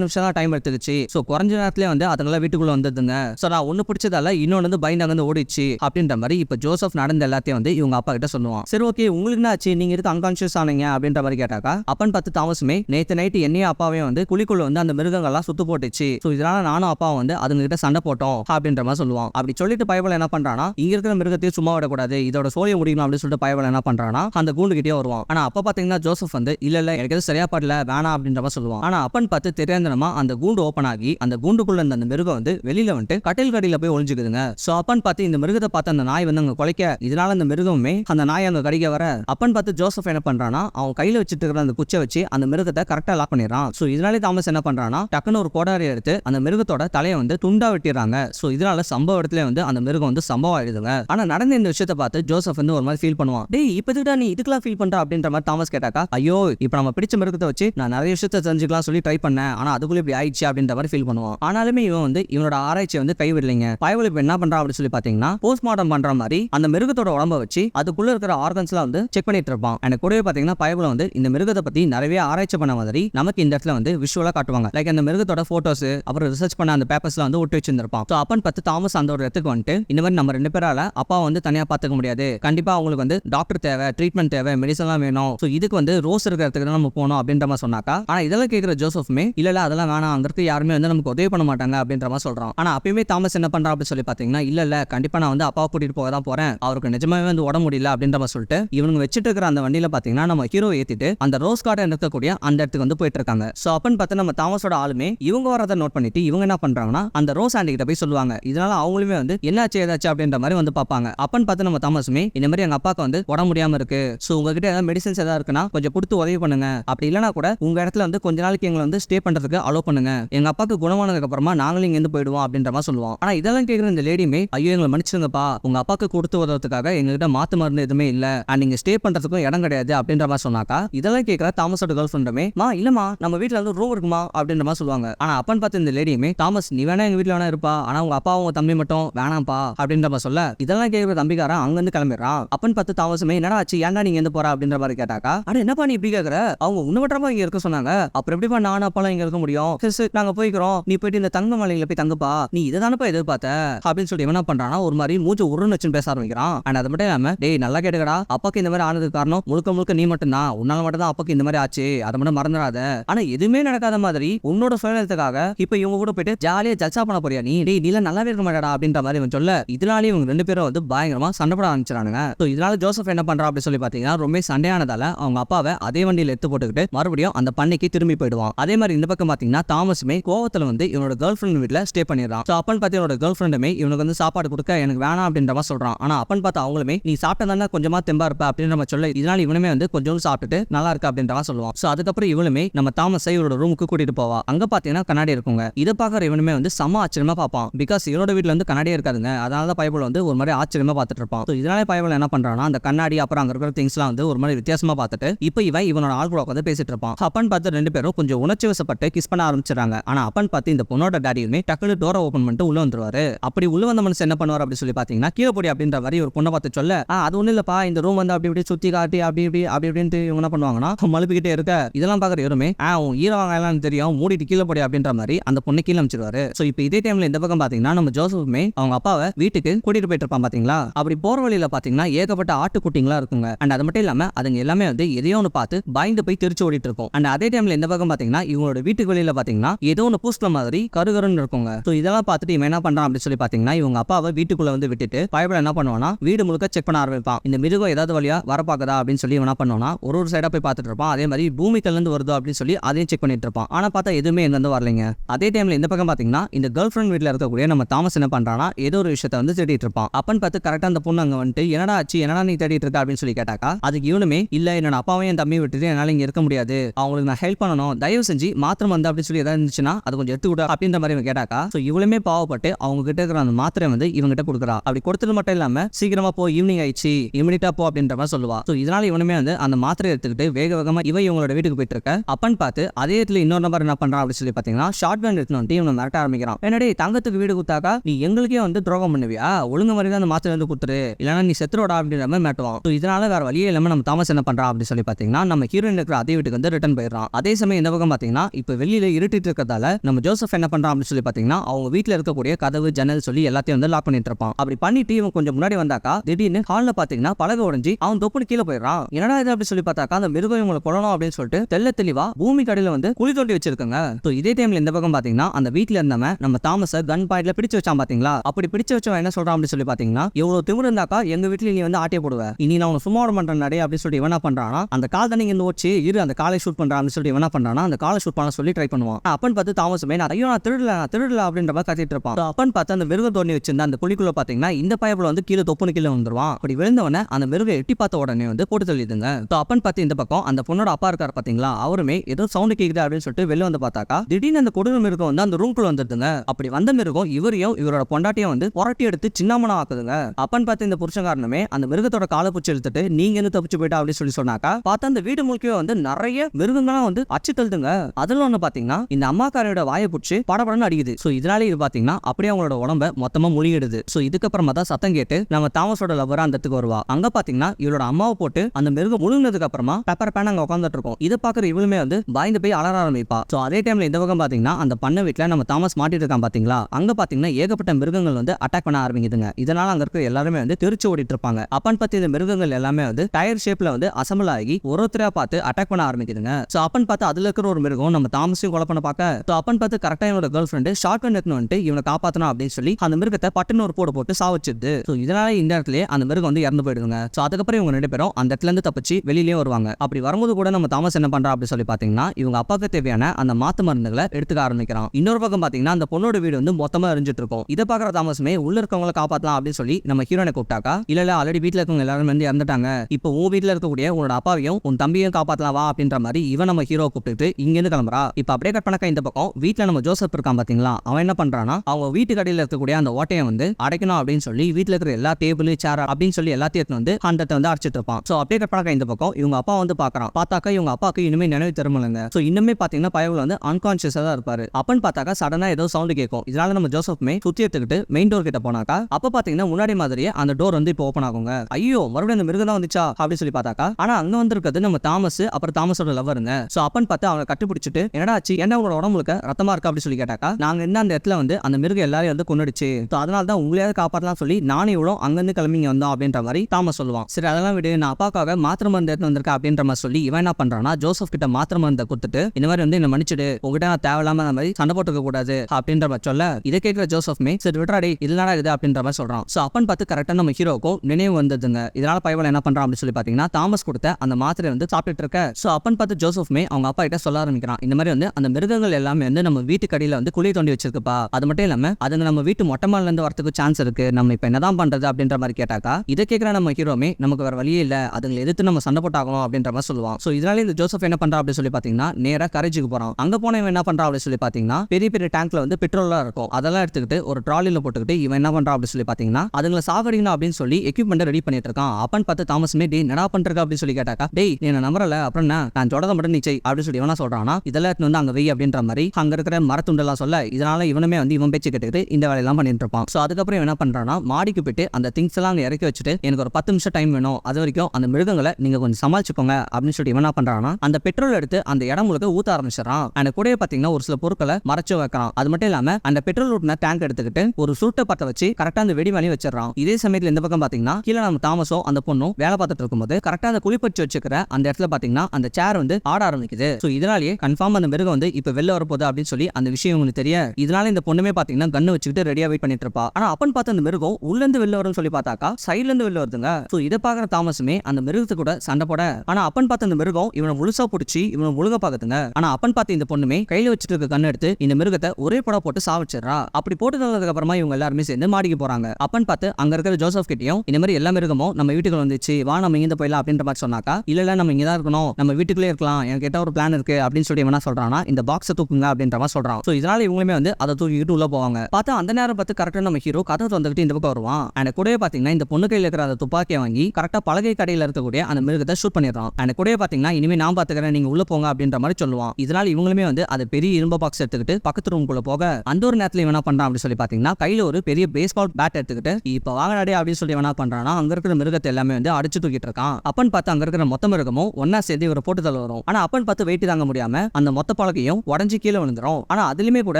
நிமிஷம் தான் டைம் எடுத்துக்கிச்சு ஸோ குறைஞ்ச நேரத்துல வந்து அதனால வீட்டுக்குள்ள வந்ததுங்க ஸோ நான் ஒண்ணு பிடிச்சதால இன்னொன்னு வந்து பயந்து அங்கே ஓடிச்சு அப்படின்ற மாதிரி இப்போ ஜோசப் நடந்த எல்லாத்தையும் வந்து இவங்க அப்பா கிட்ட சொல்லுவான். சரி ஓகே உங்களுக்கு என்ன ஆச்சு? நீங்க இருக்கு அன்கான்ஷியஸ் ஆனீங்க அப்படின்ற மாதிரி கேட்டாக்கா அப்பன் பார்த்து தாமசமே நேத்து நைட்டு என்னையும் அப்பாவையும் வந்து குழிக்குள்ள வந்து அந்த மிருகங்கள்லாம் சுத்து போட்டுச்சு. ஸோ இதனால நானும் அப்பாவும் வந்து அதுங்க கிட்ட சண்டை போட்டோம் அப்படின்ற மாதிரி சொல்லுவான். அப்படி சொல்லிட்டு பயபல என்ன பண்றானா இங்க இருக்கிற மிருகத்தையும் சும்மா விடக்கூடாது. இதோட சோழிய முடியணும் அப்படின்னு சொல்லிட்டு பயபல என்ன பண்றானா அந்த கூண்டு கிட்டே வருவான். ஆனா அப்ப பாத்தீங்கன்னா ஜோசப் வந்து இல்ல இல்ல எனக்கு எதுவும் சரியா படல. வேணாம் அப்படின்ற மாதிரி சொல்லுவான். ஆனா அப்பன் பார்த்து திரேந்திரமா அந்த கூண்டு ஓப்பன் ஆகி அந்த கூண்டுக்குள்ள இருந்த அந்த மிருகம் வந்து வெளியில வந்துட்டு கட்டில் கடையில போய் ஒளிஞ்சுக்குதுங்க. சோ அப்பன் பார்த்து இந்த மிருகத்தை பார்த்து அந்த நாய் வந்து அங்க குலைக்க இதனால அந்த மிருகமுமே அந்த நாய் அங்க கடிக்க வர அப்பன் பார்த்து ஜோசப் என்ன பண்றானா அவன் கையில வச்சுட்டு இருக்கிற அந்த குச்சை வச்சு அந்த மிருகத்தை கரெக்டா லாக் பண்ணிடுறான். சோ இதனாலே தாமஸ் என்ன பண்றானா டக்குன்னு ஒரு கோடாரி எடுத்து அந்த மிருகத்தோட தலையை வந்து துண்டா வெட்டிடுறாங்க. சோ இதனால சம்பவ இடத்துல வந்து அந்த மிருகம் வந்து சம்பவம் ஆயிடுதுங்க. ஆனா நடந்த இந்த விஷயத்தை பார்த்து ஜோசப் வந்து ஒரு மாதிரி ஃபீல் பண்ணுவான். டேய் இப்போதுடா நீ இதுக்கெல்லாம் ஃபீல் பண்ற? அப்படின்ற மாதிரி தாமஸ் கேட்டாக்கா ஐயோ இப்போ நம்ம பிடிச்ச மிருகத்தை வச்சு நான் நிறைய விஷயத்த தெரிஞ்சுக்கலாம் சொல்லி ட்ரை பண்ணேன். ஆனா அதுக்குள்ள இப்படி ஆயிடுச்சு அப்படின்ற மாதிரி ஃபீல் பண்ணுவோம் ஆனாலுமே இவன் வந்து இவனோட ஆராய்ச்சி வந்து கைவிடலைங்க பயவல் இப்போ என்ன பண்ணுறான் அப்படின்னு சொல்லி பாத்தீங்கன்னா போஸ்ட்மார்ட்டம் பண்ற மாதிரி அந்த மிருகத்தோட உடம்ப வச்சு அதுக்குள்ள இருக்கிற ஆர்கன்ஸ்லாம் வந்து செக் பண்ணிட்டு இருப்பான். எனக்கு கூடவே பாத்தீங்கன்னா பயவுல வந்து இந்த மிருகத்தை பத்தி நிறைய ஆராய்ச்சி பண்ண மாதிரி நமக்கு இந்த இடத்துல வந்து விஷுவலா காட்டுவாங்க. லைக் அந்த மிருகத்தோட போட்டோஸ் அப்புறம் ரிசர்ச் பண்ண அந்த பேப்பர்ஸ்ல வந்து ஒட்டி வச்சிருந்திருப்பான். ஸோ அப்பன் பத்து தாமஸ் அந்த ஒரு இடத்துக்கு வந்துட்டு இந்த மாதிரி நம்ம ரெண்டு பேரால அப்பா வந்து தனியா பாத்துக்க முடியாது. கண்டிப்பா அவங்களுக்கு வந்து டாக்டர் தேவை ட்ரீட்மெண்ட் தேவை மெடிசன்லாம் வேணும். ஸோ இதுக்கு வந்து ரோஸ் இருக்கிற இடத்துக்கு தான் நம்ம போகணும் அப்படின்ற மாதிரி சொன்னாக்கா ஆனா இதெல்லாம் கேட்கிற ஜோசப்மே இல்ல இல்ல அதெல்லாம் வேணாம். அங்க யாருமே வந்து நமக்கு உதவி பண்ண மாட்டாங்க அப்படின்ற மாதிரி சொல்றான். ஆனா அப்பயுமே தாமஸ் என்ன பண்றான் அப்படின்னு சொல்லி பாத்தீங்கன்னா இல்ல இல்ல கண்டிப்பா நான் வந்து அப்பாவை கூட்டிட்டு போக தான் போறேன். அவருக்கு நிஜமாவே வந்து உடம்பு முடியல அப்படின்ற மாதிரி சொல்லிட்டு இவங்க வச்சுட்டு இருக்கிற அந்த வண்டியில பாத்தீங்கன்னா நம்ம ஹீரோ ஏத்திட்டு அந்த ரோஸ் கார்டன் இருக்கக்கூடிய அந்த இடத்துக்கு வந்து போயிட்டு இருக்காங்க. சோ அப்பன்னு பார்த்து நம்ம தாமஸோட ஆளுமே இவங்க வரதை நோட் பண்ணிட்டு இவங்க என்ன பண்றாங்கன்னா அந்த ரோஸ் ஆண்டி கிட்ட போய் சொல்லுவாங்க. இதனால அவங்களுமே வந்து என்னாச்சு ஏதாச்சு? அப்படின்ற மாதிரி வந்து பார்ப்பாங்க. அப்பன்னு பார்த்து நம்ம தாமஸுமே இந்த மாதிரி எங்க அப்பாவுக்கு வந்து உடம்பு முடியாம இருக்கு. சோ உங்ககிட்ட ஏதாவது மெடிசன்ஸ் ஏதாவது இருக்குன்னா கொஞ்சம் கொடுத்து உதவி பண்ணுங்க. அப்படி இல்லைனா கூட உங்க இடத்துல வந்து கொஞ்ச நாளைக்கு எங்களை வந்து ஸ்டே பண்றதுக்கு அலோ பண்ணுங்க. எங்க அப்பாக்கு குணமானதுக்கு அப்புறமா நாங்களும் இங்க இருந்து போயிடுவோம் அப்படின்ற மாதிரி சொல்லுவோம். ஆனா இதெல்லாம் கேட்குற இந்த லேடியுமே ஐயோ எங்களை மன்னிச்சிருங்கப்பா உங்க அப்பாக்கு கொடுத்து உதவுறதுக்காக எங்ககிட்ட மாத்து மருந்து எதுவுமே இல்ல. அண்ட் நீங்க ஸ்டே பண்றதுக்கும் இடம் கிடையாது அப்படின்ற மாதிரி சொன்னாக்கா இதெல்லாம் கேட்கிற தாமஸோட கேர்ள் ஃப்ரெண்டுமே மா இல்லமா நம்ம வீட்ல வந்து ரூம் இருக்குமா? அப்படின்ற மாதிரி சொல்லுவாங்க. ஆனா அப்பன் பார்த்து இந்த லேடியுமே தாமஸ் நீ வேணா எங்க வீட்ல வேணா இருப்பா. ஆனா உங்க அப்பா உங்க தம்பி மட்டும் வேணாம்ப்பா அப்படின்ற மாதிரி சொல்ல இதெல்லாம் கேட்கிற தம்பிக்காரன் அங்க இருந்து கிளம்பிடுறான் அப்பன் பார்த்து தாமஸுமே என்னடா ஆச்சு? ஏன்டா நீங்க எந்த போறா? அப்படின்ற மாதிரி கேட்டாக்கா ஆனா என்னப்பா நீ இப்படி கேக்குற? அவங்க உன்னவற்றமா இங்க இருக்க சொன்னாங்க. அப்புறம் எப்படிப்பா நானும் அப்பாலாம் இங்க இருக்க முடியும்? சரி, நாங்க போய்க்கிறோம். நீ போயிட்டு இந்த தங்க மலையில போய் தங்கப்பா. நீ இதை தானப்பா எதிர்பார்த்த? அப்படின்னு சொல்லிட்டு என்ன பண்றானா ஒரு மாதிரி மூச்சு உருன்னு வச்சுன்னு பேச ஆரம்பிக்கிறான். அண்ட் அது மட்டும் இல்லாம டேய் நல்லா கேட்டுக்கடா. அப்பாக்கு இந்த மாதிரி ஆனதுக்கு காரணம் முழுக்க முழுக்க நீ மட்டும் தான் உன்னால மட்டும் தான் அப்பாக்கு இந்த மாதிரி ஆச்சு. அதை மட்டும் மறந்துடாத. ஆனா எதுவுமே நடக்காத மாதிரி உன்னோட சுயநலத்துக்காக இப்ப இவங்க கூட போயிட்டு ஜாலியா ஜல்சா பண்ண போறியா நீ? டேய் நீல நல்லாவே இருக்க மாட்டாடா. அப்படின்ற மாதிரி இவன் சொல்ல இதனாலே இவங்க ரெண்டு பேரும் வந்து பயங்கரமா சண்டை போட ஆரம்பிச்சிடானுங்க ஸோ இதனால ஜோசப் என்ன பண்றா அப்படின்னு சொல்லி பாத்தீங்கன்னா ரொம்ப சண்டையானதால அவங்க அப்பாவை அதே வண்டியில எடுத்து போட்டுக்கிட்டு மறுபடியும் அந்த பண்ணைக்கு திரும்பி போயிடுவான். அதே மாதிரி இந்த பக்கம் பாத்தீங்கன்னா தாமஸுமே கோவத்துல வந்து இவனோட கேர்ள் ஃப்ரெண்ட் வீட்டுல ஸ்டே பண்ணிடுறான். ஸோ அப்பன் பார்த்து இவனோட கேர்ள் ஃப்ரெண்டுமே இவனுக்கு வந்து சாப்பாடு கொடுக்க எனக்கு வேணாம் அப்படின்ற மாதிரி சொல்றான். ஆனா அப்பன் பார்த்து அவங்களுமே நீ சாப்பிட்டா கொஞ்சமா தெம்பா இருப்ப? அப்படின்ற மாதிரி சொல்ல இதனால இவனுமே வந்து கொஞ்சம் சாப்பிட்டுட்டு நல்லா இருக்கா? அப்படின்ற மாதிரி சொல்லுவான். ஸோ அதுக்கப்புறம் இவனுமே நம்ம தாமஸை இவரோட ரூமுக்கு கூட்டிட்டு போவா. அங்க பாத்தீங்கன்னா கண்ணாடி இருக்குங்க. இதை பார்க்குற இவனுமே வந்து செம்ம ஆச்சரியமா பார்ப்பான். பிகாஸ் இவனோட வீட்டுல வந்து கண்ணாடியே இருக்காதுங்க. அதனால தான் பைபிள் வந்து ஒரு மாதிரி ஆச்சரியமா பார்த்துட்டு இருப்பான். ஸோ இதனால பைபிள் என்ன பண்றான்னா அந்த கண்ணாடி அப்புறம் அங்க இருக்கிற திங்ஸ்லாம் வந்து ஒரு மாதிரி வித்தியாசமா பார்த்துட்டு இப்போ இவன் இவனோட ஆள் கூட உட்காந்து பேசிட்டு இருப்பான். அப்பன் பார்த்து ரெண்டு பேரும் கொஞ்சம் உணர்ச்சி வசப்பட்டு கிஸ் பண்ண ஆரம்பிச்சிடறாங்க. ஆனால் அப்பன் பார்த்து இந்த பொண்ணோட டேடியுமே டக்குனு டோரை ஓப்பன் பண்ணிட்டு உள்ள வந்துருவாரு. அப்படி உள்ள வந்த மனுஷன் என்ன பண்ணுவார் அப்படின்னு சொல்லி பார்த்தீங்கன்னா கீழே போடி அப்படின்ற மாதிரி ஒரு பொண்ணை பார்த்து சொல்ல "ஆ, அது ஒன்றும் இல்லப்பா இந்த ரூம் வந்து அப்படி இப்படி சுற்றி காட்டி அப்படி இப்படி அப்படி இப்படின்ட்டு இவங்க என்ன பண்ணுவாங்கன்னா மழுப்பிக்கிட்டே இருக்க. இதெல்லாம் பார்க்குற யாருமே ஆ உன் ஈரவாங்க எல்லாம் தெரியும் மூடிட்டு கீழே போடி அப்படின்ற மாதிரி அந்த பொண்ணை கீழே அமைச்சிருவாரு ஸோ இப்போ இதே டைம்ல இந்த பக்கம் பார்த்தீங்கன்னா நம்ம ஜோசப்புமே அவங்க அப்பாவை வீட்டுக்கு கூட்டிட்டு போயிட்டு இருப்பான் பார்த்தீங்களா அப்படி போற வழியில பார்த்தீங்கன்னா ஏகப்பட்ட ஆட்டுக்குட்டிங்களா இருக்குங்க. அண்ட் அது மட்டும் இல்லாமல் அதுங்க எல்லாமே வந்து எதையோ ஒன்று பார்த்து பயந்து போய் தெரிச்சு ஓடிட்டு இருக்கும். அண்ட் அதே டைம்ல இந்த பக்கம் பாத்தீங்கன்னா இவங்களோட வீட்டுக்கு வெளியில பாத்தீங்கன்னா ஏதோ ஒன்று பூஸ்ல மாதிரி கருகருன்னு இருக்குங்க. ஸோ இதெல்லாம் பார்த்துட்டு இவன் என்ன பண்றான் அப்படின்னு சொல்லி பாத்தீங்கன்னா இவங்க அப்பாவை வீட்டுக்குள்ள வந்து விட்டுட்டு பயப்பட என்ன பண்ணுவானா வீடு முழுக்க செக் பண்ண ஆரம்பிப்பான். இந்த மிருகம் ஏதாவது வழியா வர பாக்குதா அப்படின்னு சொல்லி இவன் என்ன பண்ணுவானா ஒரு ஒரு சைடா போய் பார்த்துட்டு இருப்பான். அதே மாதிரி பூமிக்கல்ல இருந்து வருதோ அப்படின்னு சொல்லி அதையும் செக் பண்ணிட்டு இருப்பான். ஆனா பார்த்தா எதுவுமே எங்க இருந்து வரலைங்க. அதே டைம்ல இந்த பக்கம் பாத்தீங்கன்னா இந்த கேர்ள் ஃப்ரெண்ட் வீட்ல இருக்கக்கூடிய நம்ம தாமஸ் என்ன பண்றானா ஏதோ ஒரு விஷயத்த வந்து தேடிட்டு இருப்பான். அப்பன்னு பார்த்து கரெக்டா அந்த பொண்ணு அங்க வந்துட்டு என்னடா ஆச்சு? என்னடா நீ தேடிட்டு இருக்க? அப்படின்னு சொல்லி கேட்டாக்கா அதுக்கு இவனுமே இல்ல என்னோட அப்பாவையும் என் தம்பியும் விட்டுட்டு என்னால இங்க இருக்க முடியாது. அவங்களுக்கு நான் ஹெல்ப் பண்ணணும். தயவு செஞ்சு மாத்திரம் வந்து அப்படின்னு சொல்லி ஏதாவது இருந்துச்சுன்னா அது கொஞ்சம் எடுத்து கொடு அப்படின்ற மாதிரி இவன் கேட்டாக்கா ஸோ இவளுமே பாவப்பட்டு அவங்க கிட்ட இருக்கிற அந்த மாத்திரை வந்து இவங்க கிட்ட கொடுக்குறா. அப்படி கொடுத்தது மட்டும் இல்லாம சீக்கிரமா போ ஈவினிங் ஆயிடுச்சு. இமிடியா போ அப்படின்ற மாதிரி சொல்லுவா. ஸோ இதனால இவனுமே வந்து அந்த மாத்திரை எடுத்துக்கிட்டு வேக வேகமா இவ இவங்களோட வீட்டுக்கு போயிட்டு இருக்க. அப்பன்னு பார்த்து அதே இடத்துல இன்னொரு நம்பர் என்ன பண்றான் அப்படின்னு சொல்லி பாத்தீங்கன்னா ஷார்ட் பேண்ட் எடுத்துன்னு வந்து இவனை மிரட்ட ஆரம்பிக்கிறான். என்னடி தங்கத்துக்கு வீடு கொடுத்தாக்கா நீ எங்களுக்கே வந்து துரோகம் பண்ணுவியா? ஒழுங்கு மாதிரி தான் அந்த மாத்திரை வந்து கொடுத்துரு. இல்லைன்னா நீ செத்துரோடா அப்படின்ற மாதிரி மிரட்டுவான். ஸோ இதனால வேற வழியே இல்லாம நம்ம தாமஸ் என்ன பண்றான் அப்படின்னு சொல்லி பாத்தீங்கன்னா நம்ம ஹீரோயின் இருக்கிற அதே வீட்டுக்கு வந்து ரிட்டர்ன் போயிடுறான். அதே சமயம் இந்த பக்கம் பாத்தீங்கன்னா இப்ப வெளியில இருட்டிட்டு இருக்கிறதால நம்ம ஜோசப் என்ன பண்றான் அப்படின்னு சொல்லி பாத்தீங்கன்னா அவங்க வீட்டுல இருக்கக்கூடிய கதவு ஜன்னல் சொல்லி எல்லாத்தையும் வந்து லாக் பண்ணிட்டு இருப்பான். அப்படி பண்ணிட்டு இவன் கொஞ்சம் முன்னாடி வந்தாக்கா திடீர்னு ஹால்ல பாத்தீங்கன்னா பலகை உடஞ்சி அவன் தொப்புனு கீழே போயிடுறான். என்னடா இது அப்படி சொல்லி பார்த்தாக்கா அந்த மிருகம் இவங்களை கொல்லணும் அப்படின்னு சொல்லிட்டு தெள்ள தெளிவா பூமி கடையில வந்து குழி தோண்டி வச்சிருக்காங்க. ஸோ இதே டைம்ல இந்த பக்கம் பாத்தீங்கன்னா அந்த வீட்ல இருந்தவன் நம்ம தாமஸை கன் பாயிண்ட்ல பிடிச்சு வச்சான் பாத்தீங்களா அப்படி பிடிச்சு வச்சவன் என்ன சொல்றான் அப்படின்னு சொல்லி பாத்தீங்கன்னா எவ்வளவு திமிரு இருந்தாக்கா எங்க வீட்டுல நீ வந்து ஆட்டே போடுவ. இனி நான் உனக்கு சும்மா விட மாட்டேன் அப்படின்னு சொல்லிட்டு இவன் என்ன பண்றானா அந்த கால் தண்ணி இங்க ஓச்சு இரு அந்த காலை ஷூட் பண்றான்னு சொல்லிட்டு என்ன பண்றானா அந்த காலை ஷூட் பண்ண சொல்லி ட்ரை பண்ணுவான். அப்பன் பார்த்து தாமசமே நிறைய நான் ஐயோ நான் திருடல நான் திருடல அப்படின்ற மாதிரி கத்திட்டு இருப்பான். அப்பன் பார்த்து அந்த மிருக தோணி வச்சிருந்த அந்த குழிக்குள்ள பாத்தீங்கன்னா இந்த பயப்புல வந்து கீழே தொப்புனு கீழே வந்துருவான் அப்படி விழுந்தவனே அந்த மிருக எட்டி பார்த்த உடனே வந்து போட்டு தள்ளிடுங்க. ஸோ அப்பன் பார்த்து இந்த பக்கம் அந்த பொண்ணோட அப்பா இருக்காரு பாத்தீங்களா அவருமே ஏதோ சவுண்ட் கேக்குது அப்படின்னு சொல்லிட்டு வெளில வந்து பார்த்தாக்கா திடீர்னு அந்த கொடுமை மிருகம் வந்து அந்த ரூம்குள்ள வந்துருதுங்க. அப்படி வந்த மிருகம் இவரையும் இவரோட பொண்டாட்டியும் வந்து புரட்டி எடுத்து சின்னமனம் ஆக்குதுங்க. அப்பன் பார்த்து இந்த புருஷங்காரனுமே அந்த மிருகத்தோட காலை பூச்சி எடுத்துட்டு நீங்க என்ன தப்பிச்சு போயிட்டா? அப்படின்னு சொல்லி சொன்னாக்கா பார்த்தா அந்த வீடு முழுக்கவே வந்து நிறைய மிருகங்கள்லாம் வந்து அச்சு தள்ளுதுங்க. அதுல ஒண்ணு பாத்தீங்கன்னா இந்த அம்மாக்காரோட வாயை பிடிச்சி படபடன்னு அடிக்குது. ஸோ இதனாலே இது பாத்தீங்கன்னா அப்படியே அவங்களோட உடம்ப மொத்தமா முழுகிடுது. ஸோ இதுக்கப்புறமா தான் சத்தம் கேட்டு நம்ம தாமஸோட லவ்வரா அந்த இடத்துக்கு வருவா. அங்க பாத்தீங்கன்னா இவளோட அம்மாவை போட்டு அந்த மிருகம் முழுங்கினதுக்கு அப்புறமா பெப்பர் பேன் அங்க உட்காந்துட்டு இருக்கோம். இதை பாக்குற இவளுமே வந்து பயந்து போய் அலர ஆரம்பிப்பா. ஸோ அதே டைம்ல இந்த பக்கம் பாத்தீங்கன்னா அந்த பண்ண வீட்டுல நம்ம தாமஸ் மாட்டிட்டு இருக்கான் பாத்தீங்களா? அங்க பாத்தீங்கன்னா ஏகப்பட்ட மிருகங்கள் வந்து அட்டாக் பண்ண ஆரம்பிக்குதுங்க. இதனால அங்க இருக்க எல்லாருமே வந்து தெரிச்சு ஓடிட்டு இருப்பாங்க. அப்பன் பத்தி இந்த மிருகங்கள் எல்லாமே வந்து டயர் ஷேப்ல வந்து அசம்பிள் ஆகி ஒரு ஒருத்தரா பார்த்து அட்டாக் பண்ண ஆரம்பிக்குதுங்க. ஸோ அப்பன் பார்த்து அதுல இருக்கிற ஒரு மிருகம் நம்ம தாமஸையும் கொலை பண்ண பார்க்க. ஸோ அப்பன் பார்த்து கரெக்டாக என்னோட கேர்ள் ஃப்ரெண்டு ஷார்ட் கன் எடுத்துன்னு வந்துட்டு இவனை காப்பாற்றணும் அப்படின்னு சொல்லி அந்த மிருகத்தை பட்டுன்னு ஒரு போடு போட்டு சாவச்சிருது ஸோ இதனால இந்த இடத்துலயே அந்த மிருகம் வந்து இறந்து போயிடுதுங்க. ஸோ அதுக்கப்புறம் இவங்க ரெண்டு பேரும் அந்த இடத்துல இருந்து தப்பிச்சு வெளியிலேயே வருவாங்க. அப்படி வரும்போது கூட நம்ம தாமஸ் என்ன பண்றா அப்படின்னு சொல்லி பாத்தீங்கன்னா இவங்க அப்பாவுக்கு தேவையான அந்த மாத்து மருந்துகளை எடுத்துக்க ஆரம்பிக்கிறான். இன்னொரு பக்கம் பார்த்தீங்கன்னா அந்த பொண்ணோட வீடு வந்து மொத்தமாக எரிஞ்சிட்டு இருக்கும். இதை பார்க்குற தாமஸுமே உள்ள இருக்கவங்களை காப்பாற்றலாம் அப்படின்னு சொல்லி நம்ம ஹீரோனை கூப்பிட்டாக்கா இல்ல இல்ல ஆல்ரெடி வீட்டில் இருக்கவங்க எல்லாரும் வந்து இறந்துட்டாங்க. இப்போ உன் வீட்டில் இருக்கக்கூடிய உன்னோட அப்பாவையும் உன் தம்பியும் காப்பாற்றலாம் வா அப்படின்ற மாதிரி இவன் நம்ம ஹீரோ கூப்பிட்டு இங்க இருந்து கிளம்புறா. இப்போ அப்படியே கட் பண்ணக்கா இந்த பக்கம் வீட்டுல நம்ம ஜோசப் இருக்கான் பாத்தீங்களா? அவன் என்ன பண்றானா அவங்க வீட்டு கடையில இருக்கக்கூடிய அந்த ஓட்டையை வந்து அடைக்கணும் அப்படின்னு சொல்லி வீட்டுல இருக்கிற எல்லா டேபிள் சேர் அப்படின்னு சொல்லி எல்லாத்தையும் எடுத்து வந்து ஹண்டத்தை வந்து அடிச்சிட்டு இருப்பான். ஸோ அப்படியே கட் பண்ணக்கா இந்த பக்கம் இவங்க அப்பா வந்து பாக்குறான் பார்த்தாக்கா இவங்க அப்பாவுக்கு இனிமே நினைவு திரும்பலங்க ஸோ இன்னுமே பாத்தீங்கன்னா பயவுல வந்து அன்கான்சியஸா தான் இருப்பாரு. அப்பன்னு பார்த்தாக்கா சடனா ஏதோ சவுண்ட் கேட்கும். இதனால நம்ம ஜோசப்மே சுத்தி எடுத்துக்கிட்டு மெயின் டோர் கிட்ட போனாக்கா அப்ப பாத்தீங்கன்னா முன்னாடி மாதிரியே அந்த டோர் வந்து இப்போ ஓப்பன் ஆகுங்க. ஐயோ மறுபடியும் அந்த மிருகம் தான் வந்துச்சா? அப்படின்னு சொல்லி பார்த்தாக்கா ஆனா அங்க வந்திருக்கிறது நம்ம தாமஸ் அப்புறம் தாமஸோட லவருங்க ஸோ அப்பன்னு பார்த்து அவனை கட்டுப்பிடிச்சிட்டு என்னடா ஆச்சு? என்ன உங்களோட உடம்புக்கு ரத்தமா இருக்கா? அப்படின்னு சொல்லி கேட்டாக்கா நாங்க என்ன அந்த இடத்துல வந்து அந்த மிருகம் எல்லாரையும் வந்து கொண்டுடுச்சு ஸோ அதனால தான் உங்களையாவது காப்பாற்றலாம் சொல்லி நானே இவ்வளோ அங்கிருந்து கிளம்பிங்க வந்தோம் அப்படின்ற மாதிரி தாமஸ் சொல்லுவான். சரி அதெல்லாம் விடு. நான் அப்பாக்காக மாத்திரை மருந்து எடுத்து வந்திருக்கேன் அப்படின்ற மாதிரி சொல்லி இவன் என்ன பண்றான்னா ஜோசப் கிட்ட மாத்திரை மருந்தை கொடுத்துட்டு இந்த மாதிரி வந்து என்ன மன்னிச்சிடு. உங்ககிட்ட நான் தேவையில்லாம அந்த மாதிரி சண்டை போட்டுக்க கூடாது அப்படின்ற மாதிரி சொல்ல இதை கேட்கிற ஜோசப்மே சரி விட்றாடி இதனால இது அப்படின்ற மாதிரி சொல்றான். ஸோ அப்பன் பார்த்து கரெக்டாக நம்ம ஹீரோக்கும் நினைவு வந்ததுங்க. இதனால பயவல் என்ன பண்றான் அப்படின்னு சொல்லி பாத்தீங்கன்னா தாமஸ் கொடுத்த அந்த மாத்திரை வந்து சாப்பிட்டு இருக்க. ஸோ அப்பன் பார்த்து ஜோசப்மே அவங்க அப்பா கிட்ட சொல்ல ஆரம்பிக்கிறான். இந்த மாதிரி வந்து அந்த மிருகங்கள் எல்லாமே வந்து நம்ம வீட்டுக்கு அடியில் வந்து குழி தோண்டி வச்சிருக்குப்பா. அது மட்டும் இல்லாம அதுங்க நம்ம வீட்டு மொட்டை மாடில இருந்து வரதுக்கு சான்ஸ் இருக்கு. நம்ம இப்போ என்னதான் பண்றது அப்படின்ற மாதிரி கேட்டாக்கா இதை கேட்கிற நம்ம ஹீரோமே நமக்கு வேற வழியே இல்ல. அதுங்களை எதிர்த்து நம்ம சண்டை போட்டாகணும் அப்படின்ற மாதிரி சொல்லுவான். சோ இதனால இந்த ஜோசப் என்ன பண்றா அப்படின்னு சொல்லி பாத்தீங்கன்னா நேரா கரேஜுக்கு போறான். அங்க போன இவன் என்ன பண்றா அப்படின்னு சொல்லி பாத்தீங்கன்னா பெரிய பெரிய டேங்க்ல வந்து பெட்ரோல்லாம் இருக்கும். அதெல்லாம் எடுத்துக்கிட்டு ஒரு ட்ராலில போட்டுக்கிட்டு இவன் என்ன பண்றான் அப்படின்னு சொல்லி பாத்தீங்கன்னா அதுங்களை சாகடிக்கணும் அப்படின்னு சொல்லி எக்யூப்மெண்ட் ரெடி பண்ணிட்டு இருக்கான். அப்பன்னு பார்த்து தாமஸ்மே டே நடா பண்றது? அப்படின்னு சொல்லி கேட்டாக்கா டேய் நீ என்ன நம்பரல அப்புறம் என்ன? நான் தொடர்ந்து மட்டும் நிச்சய் அப்படின்னு சொல்லி இவனா சொல்றானா. இதெல்லாம் வந்து அங்க வெய் அப்படின்ற மாதிரி அங்க இருக்கிற மரத்துண்டெல்லாம் சொல்ல இதனால இவனுமே வந்து இவன் பேச்சு கேட்டுக்கிட்டு இந்த வேலையெல்லாம் பண்ணிட்டு இருப்பான். ஸோ அதுக்கப்புறம் என்ன பண்றானா மாடிக்கு போயிட்டு அந்த திங்ஸ் எல்லாம் அங்கே இறக்கி வச்சுட்டு எனக்கு ஒரு பத்து நிமிஷம் டைம் வேணும். அது வரைக்கும் அந்த மிருகங்களை நீங்க கொஞ்சம் சமாளிச்சுக்கோங்க அப்படின்னு சொல்லி இவன் என்ன பண்றானா அந்த பெட்ரோல் எடுத்து அந்த இடம் முழுக்க ஊத்த ஆரம்பிச்சிடறான். அந்த கூடயே பாத்தீங்கன்னா ஒரு சில பொருட்களை மறைச்சு வைக்கிறான். அது மட்டும் இல்லாம அந்த பெட்ரோல் ஊட்டின டேங்க் எடுத்துக்கிட்டு ஒரு சுருட்டை பத்த வச்சு கரெக்டா அந்த வெடி மேலே வச்சிடறான். இதே சமயத்துல இந்த பக்கம் பாத்தீங்கன்னா கீழே நம்ம தாமசோ அந்த பொண்ணும் வேலை பார்த்துட்டு இருக்கும்போது கரெக்டா அந்த குளிப்பச்சு வச்சுக்கிற அந்த இடத்துல பாத்தீங்கன்னா அந்த சேர் வந்து ஆட ஆரம்பிக்குது. ஸோ இதனாலேயே கன்ஃபார்ம் அந்த மிருகம் வந்து இப்ப வெளில வரப்போகுது அப்படின்னு சொல்லி அந்த விஷயம் உங்களுக்கு தெரிய இதனால இந்த பொண்ணுமே பாத்தீங்கன்னா கண்ணு வச்சுக்கிட்டு ரெடியா வெயிட் பண்ணிட்டு இருப்பா. ஆனா அப்பன் பார்த்த அந்த மிருகம் உள்ள இருந்து வெளில வரும்னு சொல்லி பார்த்தாக்கா சைட்ல இருந்து வெளில வருதுங்க. ஸோ இதை பாக்குற தாமஸுமே அந்த மிருகத்து கூட சண்டை போட ஆனா அப்பன் பார்த்த அந்த மிருகம் இவனை முழுசா பிடிச்சி இவனை முழுக பாக்குதுங்க. ஆனா அப்பன் பார்த்த இந்த பொண்ணுமே கையில வச்சுட்டு இருக்க கண்ணு எடுத்து இந்த மிருகத்தை ஒரே படம் போட்டு சாவச்சிடுறா. அப்படி போட்டு தந்ததுக்கு அப்புறமா இவங்க எல்லாருமே சேர்ந்து மாடிக்கு போறாங்க. அப்பன் பார்த்து அங்க இருக்கிற ஜோசப் கிட்டயும் இந்த மாதிரி எல்லா மிருகமும் நம்ம வீட்டுக்கு வந்துச்சு வா நம்ம இங்க போயிடலாம் அப்படின்ற மாதிரி சொன்னாக்கா இல்ல இல்ல நம்ம இங்கதான் இருக்கணும் நம்ம வீட்டுக்குள்ளே இருக்கணும் எனக்கு என்கிட்ட ஒரு பிளான் இருக்கு அப்படின்னு சொல்லி என்ன சொல்றானா இந்த பாக்ஸை தூக்குங்க அப்படின்ற மாதிரி சொல்றான். ஸோ இதனால இவங்களுமே வந்து அதை தூக்கிட்டு உள்ள போவாங்க. பார்த்தா அந்த நேரம் பார்த்து கரெக்டாக நம்ம ஹீரோ கதை வந்துகிட்டு இந்த பக்கம் வருவான். அண்ட் கூடவே பார்த்தீங்கன்னா இந்த பொண்ணு கையில் இருக்கிற அந்த துப்பாக்கியை வாங்கி கரெக்டாக பலகை கடையில் இருக்கக்கூடிய அந்த மிருகத்தை ஷூட் பண்ணிடுறான். அண்ட் கூடவே பார்த்தீங்கன்னா இனிமே நான் பார்த்துக்கிறேன் நீங்க உள்ள போங்க அப்படின்ற மாதிரி சொல்லுவான். இதனால இவங்களுமே வந்து அதை பெரிய இரும்பு பாக்ஸ் எடுத்துக்கிட்டு பக்கத்து ரூம்குள்ள போக அந்த ஒரு நேரத்தில் என்ன பண்றான் அப்படின்னு சொல்லி பார்த்தீங்கன்னா கையில ஒரு பெரிய பேஸ்பால் பேட் எடுத்துக்கிட்டு இப்போ வாங்கினாடே அப்படின்னு சொல்லி என்ன பண்றானா அங்க இருக்கிற மிருகத்தை எல்லாமே வந்து அடிச்சு தூக்கிட்டு இருக்கான். அப்பன்னு பார்த்து அங்க இருக்கிற மொத்த மிருகமும் ஒன்னா சேர்ந்து இவரை போட்டு தள்ள வரும் ஆனா அப்பன் பார்த்து வெயிட் தாங்க முடியாம அந்த மொத்த பழகையும் உடஞ்சி கீழே விழுந்துரும். ஆனா அதுலயுமே கூட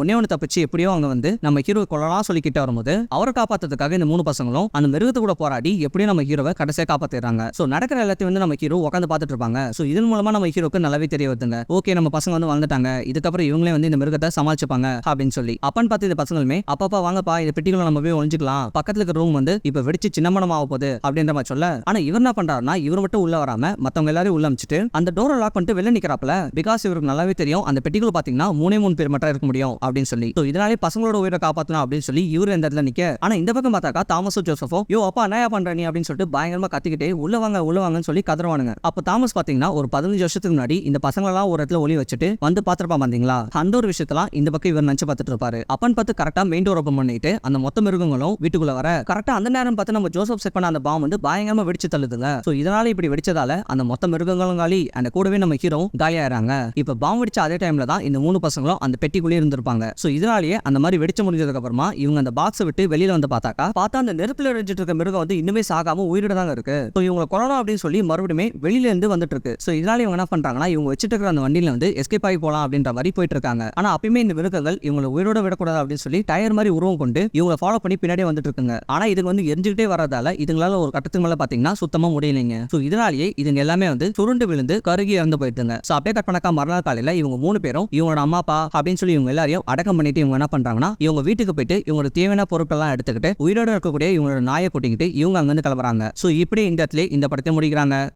ஒன்னே ஒன்று தப்பிச்சு எப்படியோ அவங்க வந்து நம்ம ஹீரோ கொள்ளலாம் சொல்லிக்கிட்டு வரும்போது அவரை காப்பாத்துறதுக்காக இந்த மூணு பசங்களும் அந்த மிருகத்தை கூட போராடி எப்படியும் நம்ம ஹீரோவை கடைசியா காப்பாத்திடுறாங்க. சோ நடக்கிற எல்லாத்தையும் வந்து நம்ம ஹீரோ உட்காந்து பார்த்துட்டு இருப்பாங்க. சோ இதன் மூலமா நம்ம ஹீரோக்கு நல்லாவே தெரிய வருதுங்க. ஓகே நம்ம பசங்க வந்து வளர்ந்துட்டாங்க. இதுக்கப்புறம் இவங்களே வந்து இந்த மிருகத்தை சமாளிச்சுப்பாங்க அப்படின்னு சொல்லி. அப்பன் பார்த்து இந்த பசங்களுமே அப்பப்பா வாங்கப்பா இந்த பெட்டிகளை நம்ம போய் ஒழிஞ்சுக்கலாம் பக்கத்துல இருக்க ரூம் வந்து இப்ப வெடிச்சு சின்னமனம் ஆக போகுது. அப்படின்ற மாதிரி சொல்ல. ஆனா இவர் என்ன பண்றாருன்னா இவர் மட்டும் உள்ள வராம மத்தவங்க எல்லாரையும் உள்ள அமைச்சிட்டு அந்த டோரை லாக் பண்ணிட்டு வெளில நிக்கிறாப்ல பிகாஸ் இவருக்கு நல்லாவே தெரியும் அந்த பெட்டிக்குள்ள பார்த்தீங்கன்னா மூணே மூணு பேர் மட்டும் இருக்க முடியும் அப்படின்னு சொல்லி. ஸோ இதனாலே பசங்களோட உயிரை காப்பாற்றணும் அப்படின்னு சொல்லி இவர் இந்த இடத்துல நிற்க ஆனால் இந்த பக்கம் பார்த்தாக்கா தாமஸோ ஜோசஃபோ யோ அப்பா அநாயா பண்ற நீ? அப்படின்னு சொல்லிட்டு பயங்கரமாக கத்திக்கிட்டே உள்ள வாங்க உள்ள வாங்கன்னு சொல்லி கதறுவானுங்க. அப்போ தாமஸ் பார்த்தீங்கன்னா ஒரு பதினஞ்சு வருஷத்துக்கு முன்னாடி இந்த பசங்களெல்லாம் ஒரு இடத்துல ஒளி வச்சுட்டு வந்து பார்த்துருப்பான் பார்த்தீங்களா அந்த ஒரு விஷயத்தெல்லாம் இந்த பக்கம் இவர் நினைச்சு பார்த்துட்டு இருப்பாரு. அப்பன்னு பார்த்து கரெக்டாக மெயின் டோர் ஓப்பன் பண்ணிட்டு அந்த மொத்த மிருகங்களும் வீட்டுக்குள்ள வர கரெக்டாக அந்த நேரம் பார்த்து நம்ம ஜோசப் செட் பண்ண அந்த பாம் வந்து பயங்கரமாக வெடிச்சு தள்ளுதுங்க ஸோ இதனால இப்படி வெடிச்சதால அந்த மொத்த மிருகங்களும் காலி அந்த கூட கூடவே நம்ம ஹீரோ காயாயிராங்க இப்ப பாம் வெடிச்ச அதே டைம்ல தான் இந்த மூணு பசங்களும் அந்த பெட்டிக்குள்ளே இருந்திருப்பாங்க. சோ இதனாலேயே அந்த மாதிரி வெடிச்சு முடிஞ்சதுக்கு அப்புறமா இவங்க அந்த பாக்ஸை விட்டு வெளியில வந்து பார்த்தாக்கா பார்த்தா அந்த நெருப்புல எரிஞ்சிட்டு இருக்க மிருகம் வந்து இன்னுமே சாகாம உயிரோட தாங்க இருக்கு. ஸோ இவங்க கொரோனா அப்படின்னு சொல்லி மறுபடியும் வெளியில இருந்து வந்துட்டு இருக்கு. ஸோ இதனால இவங்க என்ன பண்றாங்கன்னா இவங்க வச்சுட்டு இருக்கிற அந்த வண்டியில வந்து எஸ்கேப் ஆகி போலாம் அப்படின்ற மாதிரி போயிட்டு இருக்காங்க. ஆனா அப்பயுமே இந்த மிருகங்கள் இவங்களை உயிரோட விடக்கூடாது அப்படின்னு சொல்லி டயர் மாதிரி உருவம் கொண்டு இவங்களை ஃபாலோ பண்ணி பின்னாடியே வந்துட்டு இருக்குங்க. ஆனா இதுங்க வந்து எரிஞ்சுக்கிட்டே வரதால இதுங்களால ஒரு கட்டத்துக்கு மேல பாத்தீங்கன்னா சுத்தமா முடியலைங்க. ஸோ இதனாலேயே இதுங்க எல்லாமே வந்து சுருண்டு விழுந்து கருகி இறந்து போயிருந்தாங்க ஸோ அப்படியே கட் பண்ணக்கா மறுநாள் காலையில இவங்க மூணு பேரும் இவங்களோட அம்மா அப்பா அப்படின்னு சொல்லி இவங்க எல்லாரையும் அடக்கம் பண்ணிட்டு இவங்க என்ன பண்றாங்கன்னா இவங்க வீட்டுக்கு போயிட்டு இவங்களோட தேவையான பொருட்கள்லாம் எடுத்துக்கிட்டு உயிரோட இருக்கக்கூடிய இவங்களோட நாயை கூட்டிக்கிட்டு இவங்க அங்கிருந்து கிளம்புறாங்க. ஸோ இப்படி இந்த இடத்துல இந்த படத்தை முடிக்கிறாங்க.